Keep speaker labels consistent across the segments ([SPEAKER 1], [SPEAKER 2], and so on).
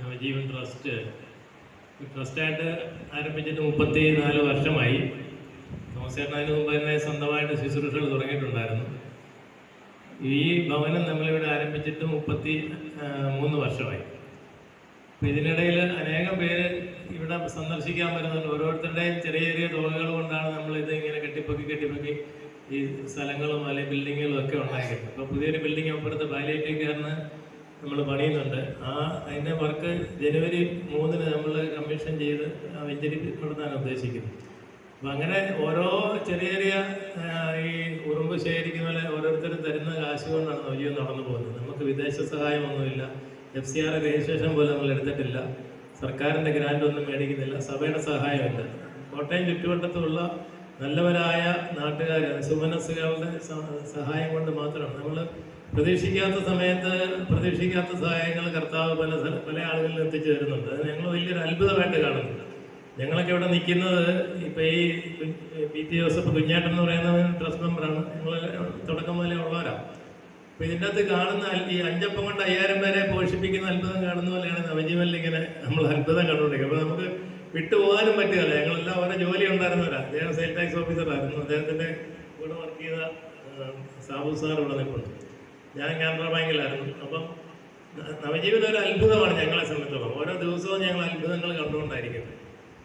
[SPEAKER 1] Navajeevan trust. ട്രസ്റ്റായിട്ട് ആരംഭിച്ചിട്ട് മുപ്പത്തി നാല് വർഷമായി. തോമസേട്ടൻ അതിന് മുമ്പ് തന്നെ സ്വന്തമായിട്ട് ശുശ്രൂഷകൾ തുടങ്ങിയിട്ടുണ്ടായിരുന്നു. ഈ ഭവനം നമ്മളിവിടെ ആരംഭിച്ചിട്ട് മുപ്പത്തി മൂന്ന് വർഷമായി. അപ്പം ഇതിനിടയിൽ അനേകം പേര് ഇവിടെ സന്ദർശിക്കാൻ വരുന്നുണ്ട്. ഓരോരുത്തരുടെയും ചെറിയ ചെറിയ തുകകൾ കൊണ്ടാണ് നമ്മൾ ഇത് ഇങ്ങനെ കെട്ടിപ്പൊക്കി കെട്ടിപ്പൊക്കി ഈ സ്ഥലങ്ങളും അല്ലെങ്കിൽ ബിൽഡിങ്ങുകളും ഒക്കെ ഉണ്ടാക്കിയത്. അപ്പോൾ പുതിയൊരു ബിൽഡിംഗ് അപ്പുറത്ത് പാലിയേറ്റീവ് കെയറിന് നമ്മൾ പണിയുന്നുണ്ട്. ആ അതിന്റെ വർക്ക് ജനുവരി മൂന്നിന് നമ്മൾ കമ്മീഷൻ ചെയ്ത് ആ വെഞ്ചരിപ്പെടുത്താൻ ഉദ്ദേശിക്കുന്നത്. അപ്പം അങ്ങനെ ഓരോ ചെറിയ ചെറിയ ഈ ഉറുമ്പ് ശേഖരിക്കുന്ന പോലെ ഓരോരുത്തരും തരുന്ന കാശ് കൊണ്ടാണ് നവജീവൻ നടന്നു പോകുന്നത്. നമുക്ക് വിദേശ സഹായമൊന്നുമില്ല എഫ് സി ആർ രജിസ്ട്രേഷൻ പോലും നമ്മൾ എടുത്തിട്ടില്ല. സർക്കാരിന്റെ ഗ്രാൻഡ് ഒന്നും മേടിക്കുന്നില്ല. സഭയുടെ സഹായമില്ല കോട്ടയം ചുറ്റുവട്ടത്തുള്ള നല്ലവരായ നാട്ടുകാർ സുമനസ്സുകളുടെ സഹായം കൊണ്ട് മാത്രമാണ്. നമ്മൾ പ്രതീക്ഷിക്കാത്ത സമയത്ത് പ്രതീക്ഷിക്കാത്ത സഹായങ്ങൾ കർത്താവ് പല പല ആളുകളിൽ എത്തിച്ചു തരുന്നുണ്ട്. അത് ഞങ്ങൾ വലിയൊരു അത്ഭുതമായിട്ട് കാണുന്നുണ്ട്. ഞങ്ങളൊക്കെ ഇവിടെ നിൽക്കുന്നത് ഇപ്പം ഈ പി ടി ജോസഫ് കുഞ്ഞാട്ടൻ എന്ന് പറയുന്ന ട്രസ്റ്റ് മെമ്പറാണ് ഞങ്ങൾ തുടക്കം മുതലേ ഉള്ളവരാണ് അപ്പം ഇതിന്റെ അകത്ത് കാണുന്ന ഈ അഞ്ചപ്പം കൊണ്ട് അയ്യായിരം പേരെ പോഷിപ്പിക്കുന്ന അത്ഭുതം കാണുന്ന പോലെയാണ് നവജീവനിൽ ഇങ്ങനെ നമ്മൾ അത്ഭുതം കണ്ടുകൊണ്ടിരിക്കുന്നത്. അപ്പോൾ നമുക്ക് വിട്ടുപോകാനും പറ്റുകയില്ല ഞങ്ങളെല്ലാം ഓരോ ജോലി ഉണ്ടായിരുന്നവരാ. അദ്ദേഹം സെയിൽ ടാക്സ് ഓഫീസറായിരുന്നു അദ്ദേഹത്തിന്റെ കൂടെ വർക്ക് ചെയ്ത സാബു സാർ ഇവിടെ നിൽപ്പുണ്ട്. ഞാൻ കാനറ ബാങ്കിലായിരുന്നു. അപ്പം നവജീവൻ ഒരു അത്ഭുതമാണ് ഞങ്ങളെ സംബന്ധിച്ചോളം. ഓരോ ദിവസവും ഞങ്ങൾ അത്ഭുതങ്ങൾ കണ്ടുകൊണ്ടായിരിക്കുന്നത്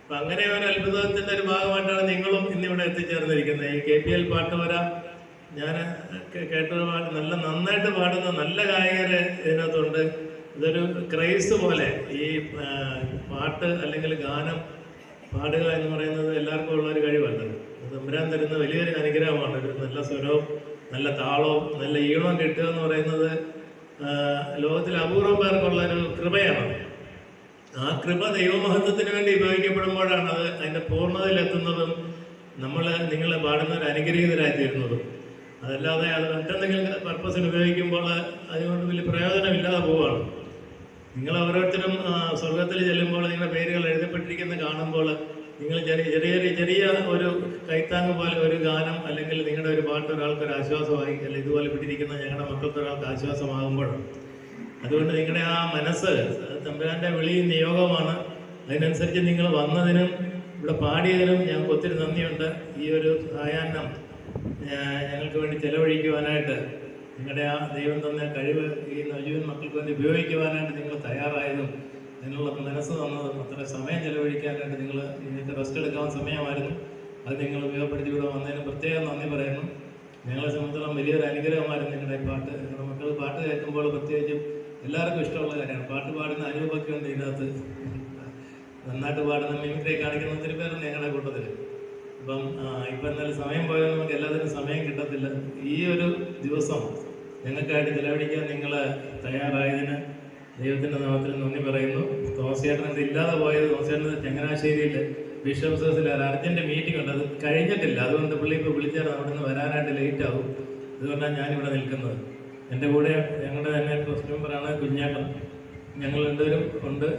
[SPEAKER 1] അപ്പം അങ്ങനെ ഒരു അത്ഭുതത്തിന്റെ ഒരു ഭാഗമായിട്ടാണ് നിങ്ങളും ഇന്നിവിടെ എത്തിച്ചേർന്നിരിക്കുന്നത്. ഈ കെ പി എൽ പാട്ടുവര ഞാൻ കേട്ടൊരു പാട്ട് നല്ല നന്നായിട്ട് പാടുന്ന നല്ല ഗായകർ ഇതിനകത്തുണ്ട്. ഇതൊരു ക്രൈസ് പോലെ ഈ പാട്ട് അല്ലെങ്കിൽ ഗാനം പാടുക എന്ന് പറയുന്നത് എല്ലാവർക്കും ഉള്ള ഒരു കഴിവല്ലത് തമ്പുരാൻ തരുന്ന വലിയൊരു അനുഗ്രഹമാണ്. ഒരു നല്ല സ്വരവും നല്ല താളവും നല്ല ഈണവും കിട്ടുക എന്ന് പറയുന്നത് ലോകത്തിൽ അപൂർവം പേർക്കുള്ള ഒരു കൃപയാണ്. ആ കൃപ ദൈവമഹത്വത്തിന് വേണ്ടി ഉപയോഗിക്കപ്പെടുമ്പോഴാണ് അത് അതിന്റെ പൂർണതയിലെത്തുന്നതും നമ്മൾ നിങ്ങൾ പാടുന്ന ഒരു അനുഗ്രഹീതരായി തീരുന്നതും അതല്ലാതെ അത് മറ്റെന്തെങ്കിലും പർപ്പസിന് ഉപയോഗിക്കുമ്പോൾ അതുകൊണ്ട് വലിയ പ്രയോജനമില്ലാതെ പോവുകയാണ്. നിങ്ങൾ ഓരോരുത്തരും സ്വർഗത്തിൽ ചെല്ലുമ്പോൾ നിങ്ങളുടെ പേരുകൾ എഴുതപ്പെട്ടിരിക്കുന്നത് കാണുമ്പോൾ നിങ്ങൾ ചെറിയ ചെറിയ ചെറിയ ഒരു കൈത്താങ് പോലെ ഒരു ഗാനം അല്ലെങ്കിൽ നിങ്ങളുടെ ഒരു പാട്ട് ഒരാൾക്ക് ഒരു ആശ്വാസമായി അല്ലെങ്കിൽ ഇതുപോലെ വിട്ടിരിക്കുന്ന ഞങ്ങളുടെ മക്കൾക്ക് ഒരാൾക്ക് ആശ്വാസമാകുമ്പോൾ അതുകൊണ്ട് നിങ്ങളുടെ ആ മനസ്സ് തമ്പുരാന്റെ വിളി നിയോഗമാണ്. അതിനനുസരിച്ച് നിങ്ങൾ വന്നതിനും ഇവിടെ പാടിയതിനും ഞങ്ങൾക്ക് ഒത്തിരി നന്ദിയുണ്ട്. ഈ ഒരു സായാഹ്നം ഞങ്ങൾക്ക് വേണ്ടി ചെലവഴിക്കുവാനായിട്ട് നിങ്ങളുടെ ആ ദൈവം തന്ന കഴിവ് ഈ നവജീവൻ മക്കൾക്ക് വേണ്ടി ഉപയോഗിക്കുവാനായിട്ട് നിങ്ങൾ തയ്യാറായതും അതിനുള്ള മനസ്സ് തന്നത് അത്ര സമയം ചെലവഴിക്കാനായിട്ട് നിങ്ങൾ നിങ്ങൾക്ക് റെസ്റ്റ് എടുക്കാൻ സമയമായിരുന്നു. അത് നിങ്ങൾ ഉപയോഗപ്പെടുത്തി ഇവിടെ വന്നതിന് പ്രത്യേകം നന്ദി പറയുന്നു. ഞങ്ങളെ സംബന്ധിച്ചിടത്തോളം വലിയൊരു അനുഗ്രഹമായിരുന്നു നിങ്ങളുടെ പാട്ട്. നിങ്ങളുടെ മക്കൾ പാട്ട് കേൾക്കുമ്പോൾ പ്രത്യേകിച്ചും എല്ലാവർക്കും ഇഷ്ടമുള്ള കാര്യമാണ്. പാട്ട് പാടുന്ന അനുഭവമൊക്കെ ഉണ്ട് ഇതിനകത്ത് നന്നായിട്ട് പാടുന്ന മിമിക്രി കാണിക്കുന്ന ഒത്തിരി പേരുണ്ട് ഞങ്ങളുടെ കൂട്ടത്തിൽ അപ്പം ഇപ്പം എന്നാലും സമയം പോയാൽ നമുക്ക് എല്ലാത്തിനും സമയം കിട്ടത്തില്ല. ഈ ഒരു ദിവസം ഞങ്ങൾക്കായിട്ട് ചിലവഴിക്കാൻ നിങ്ങൾ തയ്യാറായതിന് ദൈവത്തിന്റെ നാമത്തിൽ നന്ദി പറയുന്നു. തോമസേട്ടൻ ഇത് ഇല്ലാതെ പോയത് തോമസേട്ടൻ ചങ്ങനാശ്ശേരിയിൽ ബിഷപ്പ് സെസിൽ ഒരു അർജന്റ് മീറ്റിംഗ് ഉണ്ട്. അത് കഴിഞ്ഞിട്ടില്ല. അതുകൊണ്ട് പുള്ളി ഇപ്പോൾ വിളിച്ചാൽ അവിടെ നിന്ന് വരാനായിട്ട് ലേറ്റ് ആവും. അതുകൊണ്ടാണ് ഞാനിവിടെ നിൽക്കുന്നത്. എന്റെ കൂടെ ഞങ്ങളുടെ തന്നെ ട്രസ്റ്റ് മെമ്പറാണ് കുഞ്ഞാട്ടൻ ഞങ്ങൾ രണ്ടുപേരും ഉണ്ട്.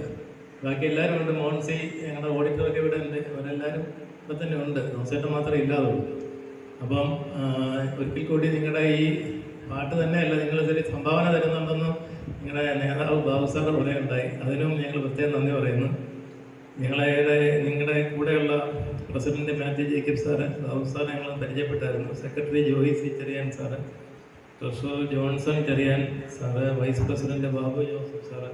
[SPEAKER 1] ബാക്കി എല്ലാവരും ഉണ്ട്. മോൺസി ഞങ്ങളുടെ ഓഡിറ്ററൊക്കെ ഇവിടെ ഉണ്ട്. അവരെല്ലാവരും ഇവിടെ തന്നെ ഉണ്ട്. തോമസേട്ടൻ മാത്രമേ ഇല്ലാതുള്ളൂ. അപ്പം ഒരിക്കൽ കൂടി നിങ്ങളുടെ ഈ പാട്ട് തന്നെയല്ല നിങ്ങൾ ഇതൊരു സംഭാവന തരുന്നുണ്ടെന്ന് നിങ്ങളുടെ നേതാവ് ബാബു സാർ പറയുണ്ടായി അതിനും ഞങ്ങൾ പ്രത്യേകം നന്ദി പറയുന്നു. നിങ്ങളുടെ നിങ്ങളുടെ കൂടെയുള്ള president Mathew Jacob sir Babu sir ഞങ്ങൾ പരിചയപ്പെട്ടായിരുന്നു. Secretary Joy C Cherian sir treasurer Johnson Cherian sir vice president Babu Joseph sir.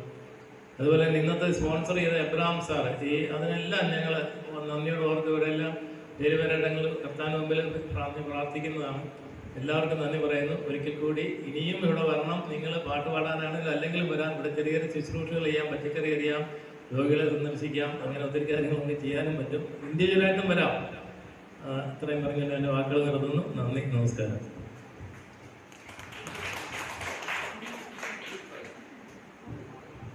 [SPEAKER 1] അതുപോലെ തന്നെ ഇന്നത്തെ സ്പോൺസർ ചെയ്ത എബ്രാം സാറ്. ഈ അതിനെല്ലാം ഞങ്ങൾ നന്ദിയോട് ഓർത്ത് ഇവരെല്ലാം പേര് പേരിടങ്ങൾ കർത്താൻ മുമ്പിൽ പ്രാർത്ഥി പ്രാർത്ഥിക്കുന്നതാണ്. എല്ലാവർക്കും നന്ദി പറയുന്നു. ഒരിക്കൽ കൂടി ഇനിയും ഇവിടെ വരണം. നിങ്ങൾ പാട്ട് പാടാനാണെങ്കിൽ അല്ലെങ്കിൽ വരാം. ഇവിടെ ചെറിയ ചെറിയ ശുശ്രൂഷകൾ ചെയ്യാം. പച്ചക്കറി അറിയാം രോഗികളെ സന്ദർശിക്കാം. അങ്ങനെ ഒത്തിരി കാര്യങ്ങൾ നമുക്ക് ചെയ്യാനും പറ്റും. ഇൻഡിവിജ്വലായിട്ടും വരാം. ഇത്രയും പറഞ്ഞു എന്റെ വാക്കുകൾ നിർത്തുന്നു നന്ദി. നമസ്കാരം.